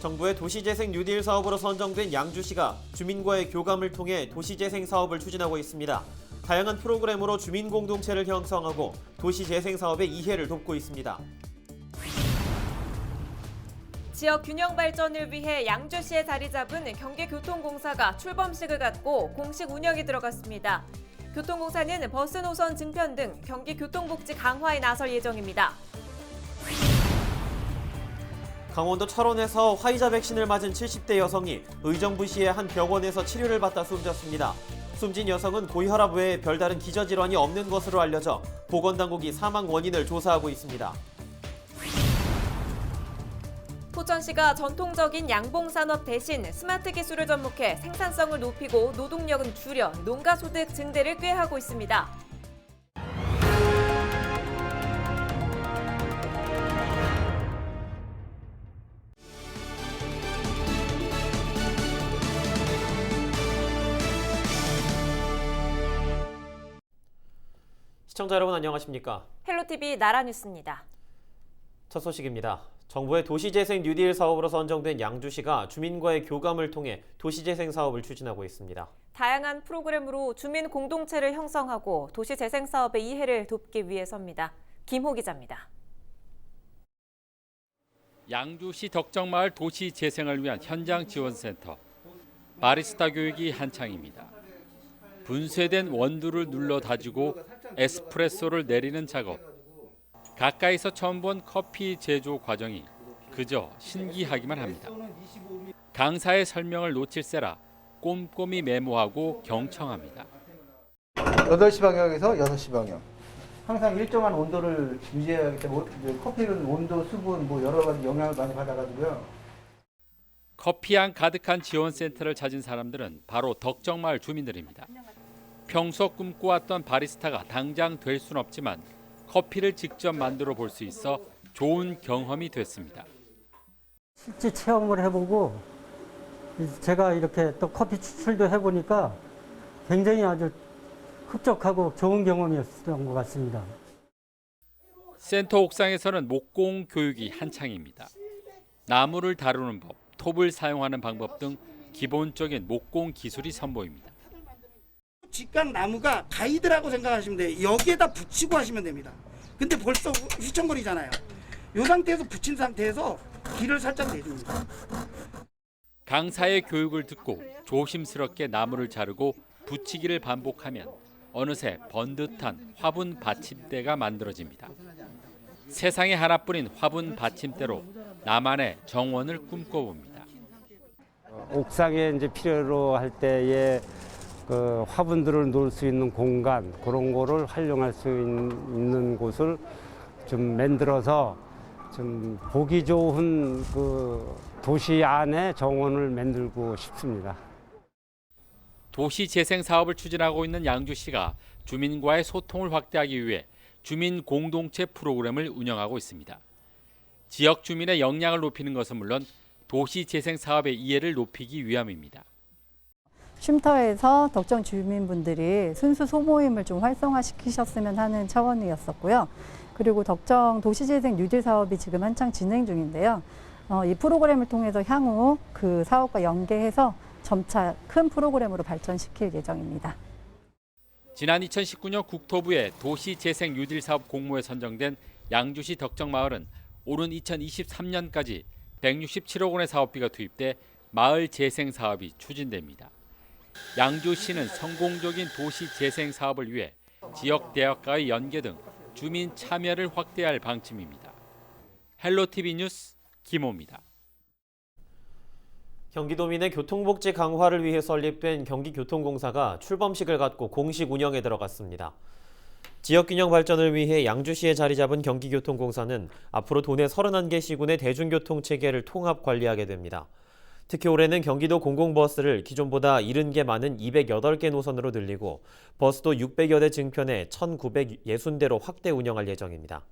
정부의 도시재생 뉴딜 사업으로 선정된 양주시가 주민과의 교감을 통해 도시재생 사업을 추진하고 있습니다. 다양한 프로그램으로 주민 공동체를 형성하고 도시재생 사업의 이해를 돕고 있습니다. 지역 균형 발전을 위해 양주시에 자리 잡은 경기교통공사가 출범식을 갖고 공식 운영에 들어갔습니다. 교통공사는 버스 노선 증편 등 경기 교통복지 강화에 나설 예정입니다. 강원도 철원에서 화이자 백신을 맞은 70대 여성이 의정부시의 한 병원에서 치료를 받다 숨졌습니다. 숨진 여성은 고혈압 외에 별다른 기저질환이 없는 것으로 알려져 보건당국이 사망 원인을 조사하고 있습니다. 포천시가 전통적인 양봉산업 대신 스마트 기술을 접목해 생산성을 높이고 노동력은 줄여 농가 소득 증대를 꾀하고 있습니다. 시청자 여러분 안녕하십니까? 헬로티비 나라뉴스입니다. 첫 소식입니다. 정부의 도시재생 뉴딜 사업으로 선정된 양주시가 주민과의 교감을 통해 도시재생 사업을 추진하고 있습니다. 다양한 프로그램으로 주민 공동체를 형성하고 도시 재생 사업의 이해를 돕기 위해서입니다. 김호 기자입니다. 양주시 덕정마을 도시 재생을 위한 현장 지원센터 바리스타 교육이 한창입니다. 분쇄된 원두를 눌러 다지고 에스프레소를 내리는 작업. 가까이서 처음 본 커피 제조 과정이 그저 신기하기만 합니다. 강사의 설명을 놓칠세라 꼼꼼히 메모하고 경청합니다. 8시 방향에서 6시 방향. 항상 일정한 온도를 유지해야 하기 때문에 커피는 온도, 수분 뭐 여러 가지 영향을 많이 받아가지고요. 커피향 가득한 지원센터를 찾은 사람들은 바로 덕정마을 주민들입니다. 평소 꿈꿔왔던 바리스타가 당장 될 순 없지만 커피를 직접 만들어 볼 수 있어 좋은 경험이 됐습니다. 실제 체험을 해보고 제가 이렇게 또 커피 추출도 해보니까 굉장히 아주 흡족하고 좋은 경험이었던 것 같습니다. 센터 옥상에서는 목공 교육이 한창입니다. 나무를 다루는 법, 톱을 사용하는 방법 등 기본적인 목공 기술이 선보입니다. 직각 나무가 가이드라고 생각하시면 돼요. 여기에다 붙이고 하시면 됩니다. 근데 벌써 휘청거리잖아요. 이 상태에서 붙인 상태에서 길을 살짝 내줍니다. 강사의 교육을 듣고 조심스럽게 나무를 자르고 붙이기를 반복하면 어느새 번듯한 화분 받침대가 만들어집니다. 세상에 하나뿐인 화분 받침대로 나만의 정원을 꿈꿔봅니다. 옥상에 이제 필요로 할 때에 그 화분들을 놓을 수 있는 공간 그런 거를 활용할 수 있- 있는 곳을 좀 만들어서 좀 보기 좋은 그 도시 안에 정원을 만들고 싶습니다. 도시 재생 사업을 추진하고 있는 양주시가 주민과의 소통을 확대하기 위해 주민 공동체 프로그램을 운영하고 있습니다. 지역 주민의 역량을 높이는 것은 물론 도시 재생 사업의 이해를 높이기 위함입니다. 쉼터에서 덕정 주민분들이 순수 소모임을 좀 활성화시키셨으면 하는 차원이었었고요. 그리고 덕정 도시재생 뉴딜 사업이 지금 한창 진행 중인데요. 어, 이 프로그램을 통해서 향후 그 사업과 연계해서 점차 큰 프로그램으로 발전시킬 예정입니다. 지난 2019년 국토부의 도시 재생 뉴딜 사업 공모에 선정된 양주시 덕정마을은 오는 2023년까지 167억 원의 사업비가 투입돼 마을 재생 사업이 추진됩니다. 양주시는 성공적인 도시 재생 사업을 위해 지역 대학과의 연계 등 주민 참여를 확대할 방침입니다. 헬로티비 뉴스 김호입니다. 경기도민의 교통복지 강화를 위해 설립된 경기교통공사가 출범식을 갖고 공식 운영에 들어갔습니다. 지역균형 발전을 위해 양주시에 자리 잡은 경기교통공사는 앞으로 도내 31개 시군의 대중교통 체계를 통합 관리하게 됩니다. 특히 올해는 경기도 공공버스를 기존보다 70개 많은 208개 노선으로 늘리고 버스도 600여 대 증편해 1,960대로 확대 운영할 예정입니다.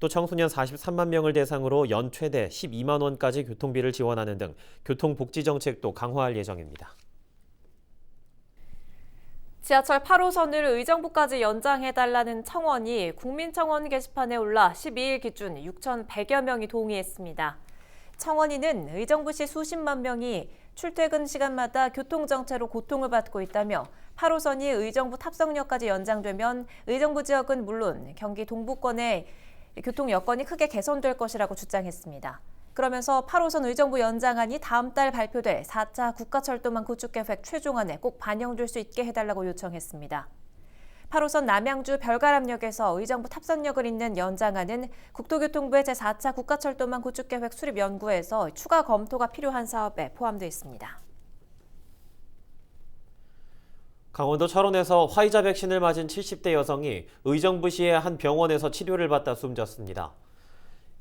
또 청소년 43만 명을 대상으로 연 최대 12만 원까지 교통비를 지원하는 등 교통복지 정책도 강화할 예정입니다. 지하철 8호선을 의정부까지 연장해달라는 청원이 국민청원 게시판에 올라 12일 기준 6,100여 명이 동의했습니다. 청원인은 의정부시 수십만 명이 출퇴근 시간마다 교통정체로 고통을 받고 있다며 8호선이 의정부 탑성역까지 연장되면 의정부 지역은 물론 경기 동부권의 교통 여건이 크게 개선될 것이라고 주장했습니다. 그러면서 8호선 의정부 연장안이 다음 달 발표될 4차 국가철도망 구축 계획 최종안에 꼭 반영될 수 있게 해달라고 요청했습니다. 8호선 남양주 별가람역에서 의정부 탑선역을 잇는 연장안은 국토교통부의 제4차 국가철도망 구축계획 수립 연구에서 추가 검토가 필요한 사업에 포함되어 있습니다. 강원도 철원에서 화이자 백신을 맞은 70대 여성이 의정부시의 한 병원에서 치료를 받다 숨졌습니다.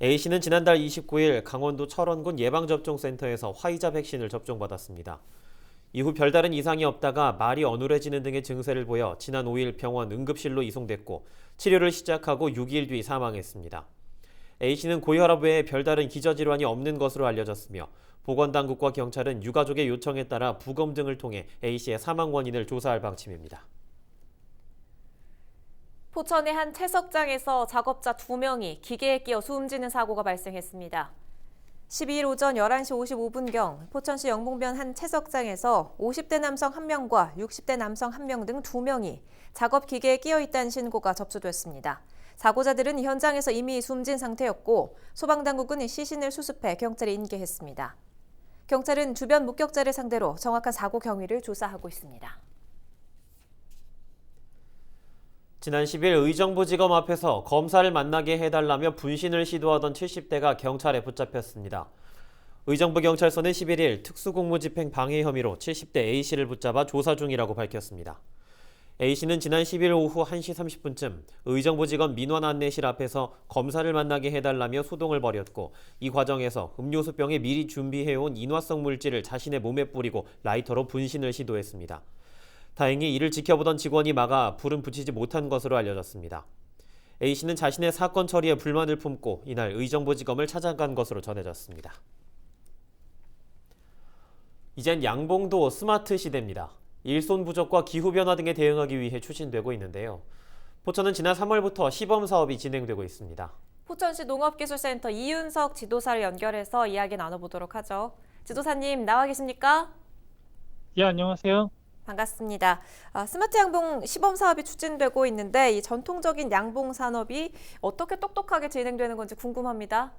A씨는 지난달 29일 강원도 철원군 예방접종센터에서 화이자 백신을 접종받았습니다. 이후 별다른 이상이 없다가 말이 어눌해지는 등의 증세를 보여 지난 5일 병원 응급실로 이송됐고 치료를 시작하고 6일 뒤 사망했습니다. A씨는 고혈압 외에 별다른 기저질환이 없는 것으로 알려졌으며 보건당국과 경찰은 유가족의 요청에 따라 부검 등을 통해 A씨의 사망 원인을 조사할 방침입니다. 포천의 한 채석장에서 작업자 2명이 기계에 끼어 숨지는 사고가 발생했습니다. 12일 오전 11시 55분경 포천시 영봉변 한 채석장에서 50대 남성 1명과 60대 남성 1명 등 2명이 작업 기계에 끼어 있다는 신고가 접수됐습니다. 사고자들은 현장에서 이미 숨진 상태였고 소방당국은 시신을 수습해 경찰에 인계했습니다. 경찰은 주변 목격자를 상대로 정확한 사고 경위를 조사하고 있습니다. 지난 10일 의정부지검 앞에서 검사를 만나게 해달라며 분신을 시도하던 70대가 경찰에 붙잡혔습니다. 의정부 경찰서는 11일 특수공무집행 방해 혐의로 70대 A씨를 붙잡아 조사 중이라고 밝혔습니다. A씨는 지난 10일 오후 1시 30분쯤 의정부지검 민원 안내실 앞에서 검사를 만나게 해달라며 소동을 벌였고 이 과정에서 음료수병에 미리 준비해온 인화성 물질을 자신의 몸에 뿌리고 라이터로 분신을 시도했습니다. 다행히 이를 지켜보던 직원이 막아 불은 붙이지 못한 것으로 알려졌습니다. A씨는 자신의 사건 처리에 불만을 품고 이날 의정부지검을 찾아간 것으로 전해졌습니다. 이젠 양봉도 스마트 시대입니다. 일손 부족과 기후 변화 등에 대응하기 위해 추진되고 있는데요. 포천은 지난 3월부터 시범 사업이 진행되고 있습니다. 포천시 농업기술센터 이윤석 지도사를 연결해서 이야기 나눠보도록 하죠. 지도사님 나와 계십니까? 예, 안녕하세요. 반갑습니다. 아, 스마트 양봉 시범 사업이 추진되고 있는데 이 전통적인 양봉 산업이 어떻게 똑똑하게 진행되는 건지 궁금합니다.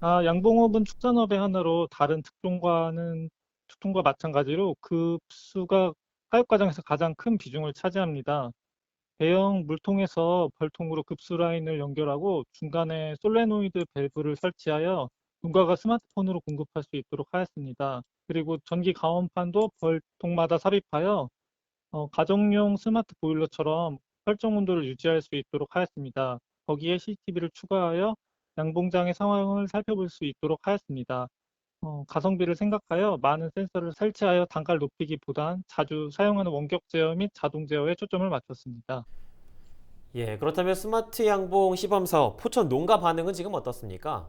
아, 양봉업은 축산업의 하나로 다른 특종과는 특종과 마찬가지로 급수가 사육 과정에서 가장 큰 비중을 차지합니다. 대형 물통에서 벌통으로 급수 라인을 연결하고 중간에 솔레노이드 밸브를 설치하여 농가가 스마트폰으로 공급할 수 있도록 하였습니다. 그리고 전기 가원판도 벌통마다 삽입하여 어, 가정용 스마트 보일러처럼 설정 온도를 유지할 수 있도록 하였습니다. 거기에 CCTV를 추가하여 양봉장의 상황을 살펴볼 수 있도록 하였습니다. 어, 가성비를 생각하여 많은 센서를 설치하여 단가를 높이기보단 자주 사용하는 원격 제어 및 자동 제어에 초점을 맞췄습니다. 예, 그렇다면 스마트 양봉 시범 사업 포천 농가 반응은 지금 어떻습니까?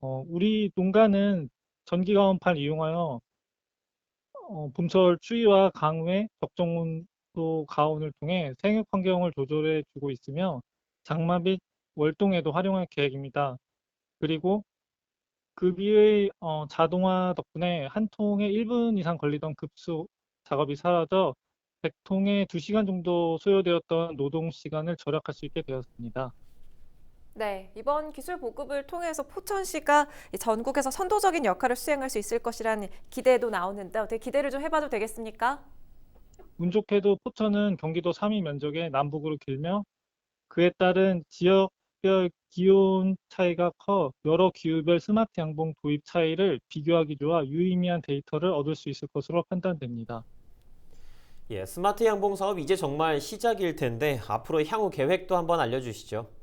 어, 우리 농가는 전기 가원판을 이용하여 어, 봄철 추위와 강우에 적정 온도 가온을 통해 생육 환경을 조절해 주고 있으며 장마 및 월동에도 활용할 계획입니다. 그리고 급유의 어, 자동화 덕분에 한 통에 1분 이상 걸리던 급수 작업이 사라져 100통에 2시간 정도 소요되었던 노동 시간을 절약할 수 있게 되었습니다. 네, 이번 기술 보급을 통해서 포천시가 이 전국에서 선도적인 역할을 수행할 수 있을 것이라는 기대도 나오는데 어떻게 기대를 좀 해봐도 되겠습니까? 운 좋게도 포천은 경기도 3위 면적의 남북으로 길며 그에 따른 지역별 기온 차이가 커 여러 기후별 스마트 양봉 도입 차이를 비교하기 좋아 유의미한 데이터를 얻을 수 있을 것으로 판단됩니다. 예, 스마트 양봉 사업 이제 정말 시작일 텐데 앞으로 향후 계획도 한번 알려주시죠.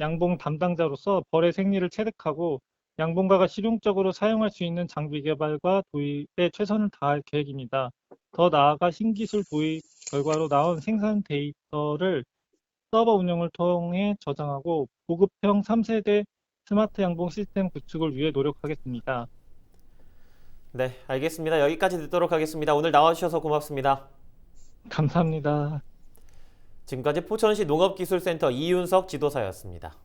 양봉 담당자로서 벌의 생리를 체득하고 양봉가가 실용적으로 사용할 수 있는 장비 개발과 도입에 최선을 다할 계획입니다. 더 나아가 신기술 도입 결과로 나온 생산 데이터를 서버 운영을 통해 저장하고 보급형 3세대 스마트 양봉 시스템 구축을 위해 노력하겠습니다. 네, 알겠습니다. 여기까지 듣도록 하겠습니다. 오늘 나와주셔서 고맙습니다. 감사합니다. 지금까지 포천시 농업기술센터 이윤석 지도사였습니다.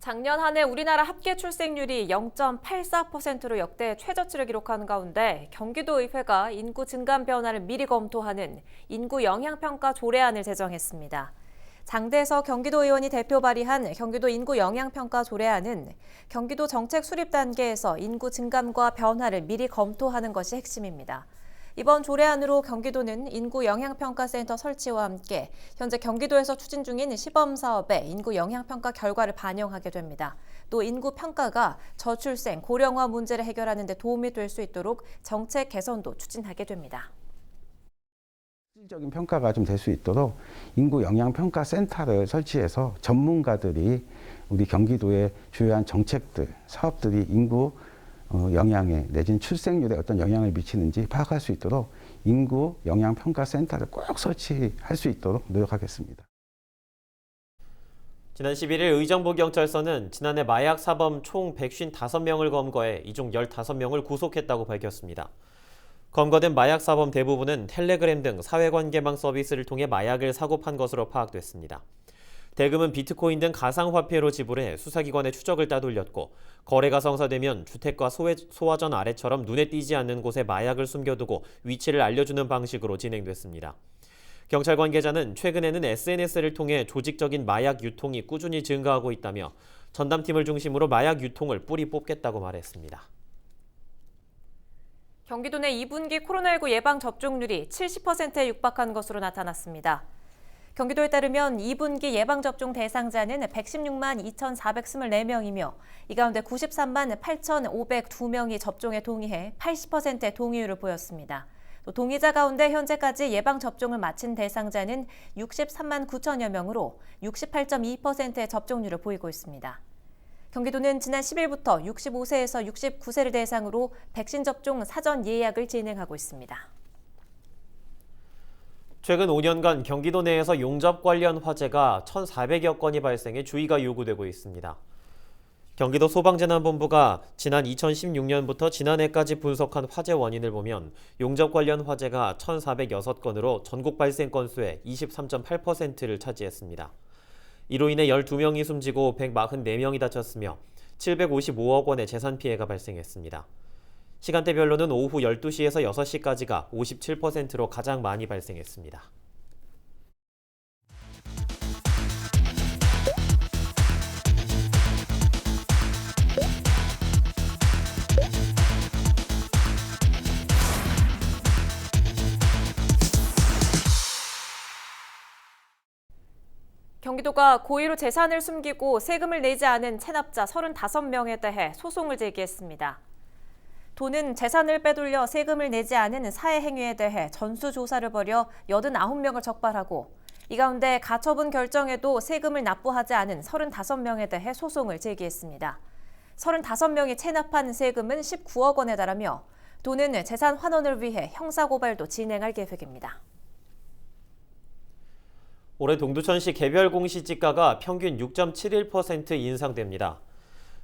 작년 한 해 우리나라 합계 출생률이 0.84%로 역대 최저치를 기록하는 가운데 경기도의회가 인구 증감 변화를 미리 검토하는 인구 영향평가 조례안을 제정했습니다. 장대서 경기도 의원이 대표 발의한 경기도 인구 영향평가 조례안은 경기도 정책 수립 단계에서 인구 증감과 변화를 미리 검토하는 것이 핵심입니다. 이번 조례안으로 경기도는 인구 영향평가센터 설치와 함께 현재 경기도에서 추진 중인 시범 사업의 인구 영향평가 결과를 반영하게 됩니다. 또 인구 평가가 저출생, 고령화 문제를 해결하는 데 도움이 될 수 있도록 정책 개선도 추진하게 됩니다. 실질적인 평가가 좀 될 수 있도록 인구 영향 평가 센터를 설치해서 전문가들이 우리 경기도의 주요한 정책들, 사업들이 인구 어, 영향에 내진 출생률에 어떤 영향을 미치는지 파악할 수 있도록 인구 영향 평가 센터를 꼭 설치할 수 있도록 노력하겠습니다. 지난 11일 의정부 경찰서는 지난해 마약 사범 총 155명을 검거해 이 중 15명을 구속했다고 밝혔습니다. 검거된 마약 사범 대부분은 텔레그램 등 사회관계망 서비스를 통해 마약을 사고 판 것으로 파악됐습니다. 대금은 비트코인 등 가상화폐로 지불해 수사기관의 추적을 따돌렸고 거래가 성사되면 주택과 소외, 소화전 아래처럼 눈에 띄지 않는 곳에 마약을 숨겨두고 위치를 알려주는 방식으로 진행됐습니다. 경찰 관계자는 최근에는 SNS를 통해 조직적인 마약 유통이 꾸준히 증가하고 있다며 전담팀을 중심으로 마약 유통을 뿌리 뽑겠다고 말했습니다. 경기도 내 2분기 코로나19 예방 접종률이 70%에 육박한 것으로 나타났습니다. 경기도에 따르면 2분기 예방접종 대상자는 116만 2,424명이며 이 가운데 93만 8,502명이 접종에 동의해 80%의 동의율을 보였습니다. 또 동의자 가운데 현재까지 예방접종을 마친 대상자는 63만 9천여 명으로 68.2%의 접종률을 보이고 있습니다. 경기도는 지난 10일부터 65세에서 69세를 대상으로 백신 접종 사전 예약을 진행하고 있습니다. 최근 5년간 경기도 내에서 용접 관련 화재가 1,400여 건이 발생해 주의가 요구되고 있습니다. 경기도 소방재난본부가 지난 2016년부터 지난해까지 분석한 화재 원인을 보면 용접 관련 화재가 1,406건으로 전국 발생 건수의 23.8%를 차지했습니다. 이로 인해 12명이 숨지고 144명이 다쳤으며 755억 원의 재산 피해가 발생했습니다. 시간대별로는 오후 12시에서 6시까지가 57%로 가장 많이 발생했습니다. 경기도가 고의로 재산을 숨기고 세금을 내지 않은 체납자 35명에 대해 소송을 제기했습니다. 도는 재산을 빼돌려 세금을 내지 않은 사회 행위에 대해 전수조사를 벌여 89명을 적발하고 이 가운데 가처분 결정에도 세금을 납부하지 않은 35명에 대해 소송을 제기했습니다. 35명이 체납한 세금은 19억 원에 달하며 도는 재산 환원을 위해 형사고발도 진행할 계획입니다. 올해 동두천시 개별 공시지가가 평균 6.71% 인상됩니다.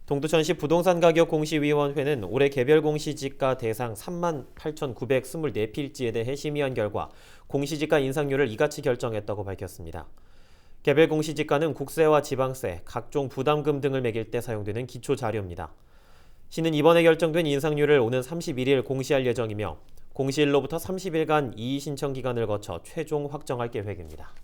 동두천시 부동산 가격 공시위원회는 올해 개별 공시지가 대상 3만 8,924필지에 대해 심의한 결과 공시지가 인상률을 이같이 결정했다고 밝혔습니다. 개별 공시지가는 국세와 지방세, 각종 부담금 등을 매길 때 사용되는 기초 자료입니다. 시는 이번에 결정된 인상률을 오는 31일 공시할 예정이며 공시일로부터 30일간 이의 신청 기간을 거쳐 최종 확정할 계획입니다.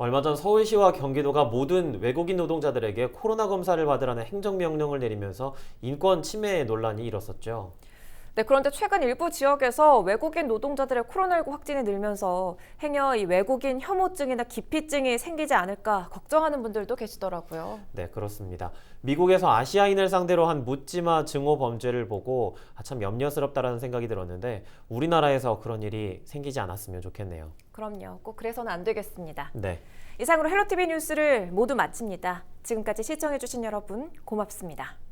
얼마 전 서울시와 경기도가 모든 외국인 노동자들에게 코로나 검사를 받으라는 행정명령을 내리면서 인권 침해 논란이 일었었죠. 네, 그런데 최근 일부 지역에서 외국인 노동자들의 코로나19 확진이 늘면서 행여 이 외국인 혐오증이나 기피증이 생기지 않을까 걱정하는 분들도 계시더라고요. 네, 그렇습니다. 미국에서 아시아인을 상대로 한 묻지마 증오 범죄를 보고 아, 참 염려스럽다라는 생각이 들었는데 우리나라에서 그런 일이 생기지 않았으면 좋겠네요. 그럼요. 꼭 그래서는 안 되겠습니다. 네. 이상으로 헬로티비 뉴스를 모두 마칩니다. 지금까지 시청해주신 여러분 고맙습니다.